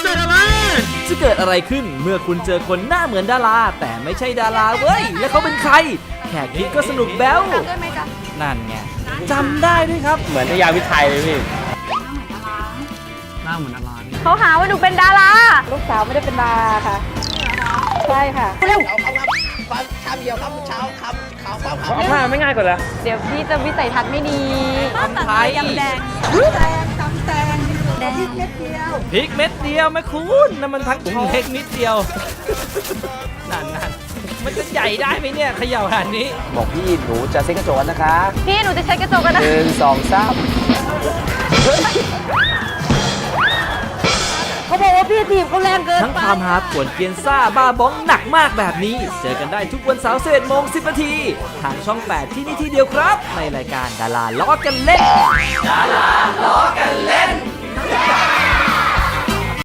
เสื้อทำไมจะเกิดอะไรขึ้นเมื่อคุณเจอคนหน้าเหมือนดารา แต่ไม่ใช่ดาราเว้ย และเขาเป็นใคร แค่คิดก็สนุกแบ้วได้ไหมจ๊ะนั่นไงจำได้ด้วยครับ เหมือนนายาวิไทยเลยพี่ หน้าเหมือนดาราเขาหาว่าหนูเป็นดาราลูกสาวไม่ได้เป็นดาราค่ะ ใช่ค่ะ เอาผ้าไม่ง่ายกว่าเหรอเดี๋ยวพี่จะวิสัยทัศน์ไม่ดี ทำไทยยำแดง พริกเม็ดเดียวไหมคุณนั่นมันทั้งถุงเล็กนิดเดียวนั่นนั่นมันจะใหญ่ได้ไหมเนี่ยเขย่าขนาดนี้ บอกพี่หนูจะเซ็กกระจกนะคะพี่หนูจะใช้กระจกกันนะหนึ่งสองสามเขาบอกว่าพี่ถีบเขาแรงเกินทั้งความฮาปวดเกรียนซ่าบ้าบ้องหนักมากแบบนี้ เจอกันได้ทุกวันเสาร์11โมง10นาทีทางช่อง 8 ที่นี่ที่เดียวครับ ในรายการดาราล้อกันเล่นดาราล้อกันเล่น